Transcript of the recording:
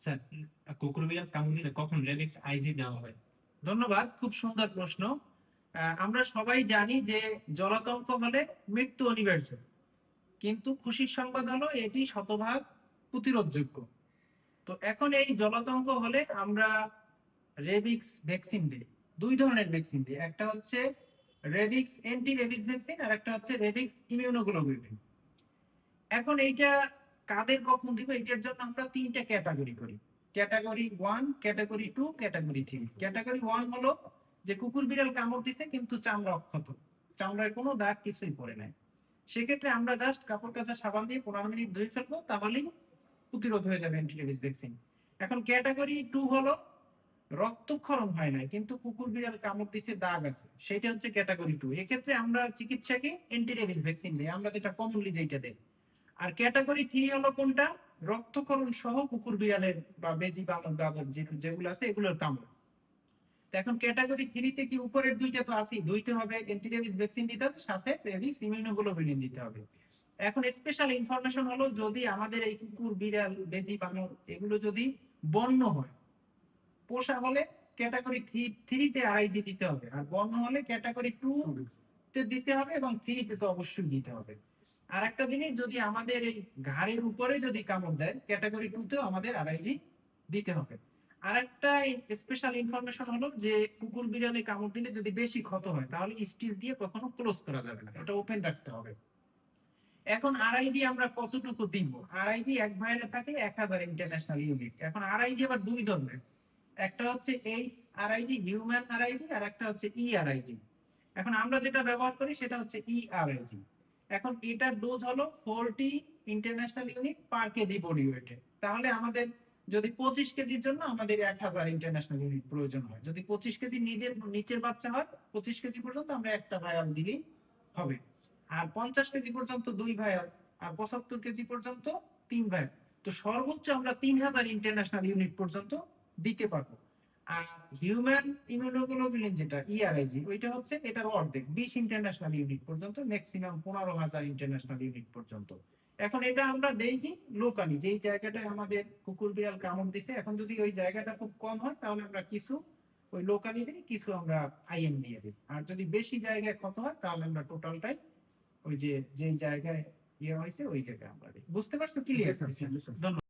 Sir IG দেওয়া হয়? ধন্যবাদ, খুব সুন্দর প্রশ্ন। আমরা সবাই জানি যে জলাতঙ্ক হলে মৃত্যু অনিবার্য, কিন্তু খুশির সংবাদ হলো এটি শতভাগ প্রতিরোধযোগ্য। তো এখন এই জলাতঙ্ক হলে আমরা রেবিক্স ভ্যাকসিন দিই, দুই ধরনের ভ্যাকসিন দিই, একটা হচ্ছে রেবিক্স অ্যান্টি রেবিক্স ভ্যাকসিন আর একটা হচ্ছে রেবিক্স ইমিউনোগ্লোবুলিন এখন এইটা কাদের কখন দিব এটার জন্য আমরা তিনটা ক্যাটাগরি করি। Category one category two category three category one হলো যে কুকুর বিড়াল কামড় দিছে কিন্তু চামড়া অক্ষত। চামড়ায় কোনো দাগ কিছুই পড়ে নাই। সেক্ষেত্রে আমরা জাস্ট কাপড় কাচা সাবান দিয়ে পনেরো মিনিট ধুয়ে ফেলব, তাহলেই প্রতিরোধ হয়ে যাবে অ্যান্টিরেবিস ভ্যাকসিন এখন ক্যাটাগরি টু হলো রক্তক্ষরণ হয় নাই, কিন্তু কুকুর বিড়াল কামড় দিছে, দাগ আছে। সেটা হচ্ছে ক্যাটাগরি টু এক্ষেত্রে আমরা চিকিৎসাকে অ্যান্টিরেবিস ভ্যাকসিন দিই। আমরা যেটা কমনলি যেটা দেই। আর ক্যাটাগরি থ্রি হলো কোনটা? রক্তক্ষরণ সহ কুকুর বিড়ালের বা বেজি বা গাদর যেগুলো আছে, এগুলোর কামড়। এখন ক্যাটাগরি থ্রিতে কি উপরের দুইটা তো আছেই, দুইটা হবে অ্যান্টিরেবিস ভ্যাকসিন দিতে হবে, সাথে রেবিস ইমিউনোগ্লোবুলিন দিতে হবে। এখন স্পেশাল ইনফরমেশন হলো যদি আমাদের এই কুকুর, বিড়াল, বেজি বানর এগুলো যদি বন্য হয়, পোষা হলে ক্যাটাগরি থ্রি থ্রিতে আড়াইজি দিতে হবে। আর বন্য হলে ক্যাটাগরি টু তে দিতে হবে এবং থ্রিতে তো অবশ্যই দিতে হবে। আর একটা জিনিস, যদি আমাদের এই ঘাড়ের উপরে যদি কামড় দেয় ক্যাটাগরি টু তেও আমাদের আড়াইজি দিতে হবে। আর একটা স্পেশাল ইনফরমেশন হলো যে, কুকুর বিড়ালে কামড় দিলে যদি বেশি ক্ষত হয়, তাহলে স্টিচ দিয়ে কখনো ক্লোজ করা যাবে না। এটা ওপেন রাখতে হবে। এখন আরআইজি আমরা কতটুকু দিব? আরআইজি এক ভাইলে থাকে এক হাজার ইন্টারন্যাশনাল ইউনিট এখন আরআইজি আবার দুই ধরনের। একটা হচ্ছে এইচ আরআইজি হিউম্যান আরআইজি আর একটা হচ্ছে ই আরআইজি এখন আমরা যেটা ব্যবহার করি, সেটা হচ্ছে ই আরআইজি এখন এটার ডোজ হলো forty international unit per kg body ওয়েটে তাহলে আমাদের যদি পঁচিশ কেজির জন্য আমাদের এক হাজার ইন্টারন্যাশনাল ইউনিট প্রয়োজন হয়। যদি পঁচিশ কেজি নিজের, নিচের বাচ্চা হয়, পঁচিশ কেজি পর্যন্ত আমরা একটা ভায়াল দিলেই হবে। আর পঞ্চাশ কেজি পর্যন্ত দুই ভায়াল আর পঁচাত্তর কেজি পর্যন্ত তিন ভায়াল তো সর্বোচ্চ আমরা তিন হাজার ইন্টারন্যাশনাল ইউনিট পর্যন্ত দিতে পারব। আর হিউম্যান ইমিউনোগ্লোবুলিন যেটা E ইআরআইজি ওইটা হচ্ছে এটার অর্ধেক বিশ ইন্টারন্যাশনাল ইউনিট পর্যন্ত ম্যাক্সিমাম পনেরো হাজার ইন্টারন্যাশনাল ইউনিট পর্যন্ত। এখন এটা আমরা দেই কি লোকালি যেই জায়গাটায় আমাদের কুকুর বিড়াল কামড় দিছে এখন যদি ওই জায়গাটা খুব কম হয় তাহলে আমরা কিছু ওই লোকালি দিই কিছু আমরা আইএম দিয়ে দিই। আর যদি বেশি জায়গায় ক্ষত হয় তাহলে আমরা টোটালটাই ওই যে যেই জায়গায় ইয়ে হয়েছে ওই জায়গায় আমরা দিই। বুঝতে পারছ? ক্লিয়ার ধন্যবাদ।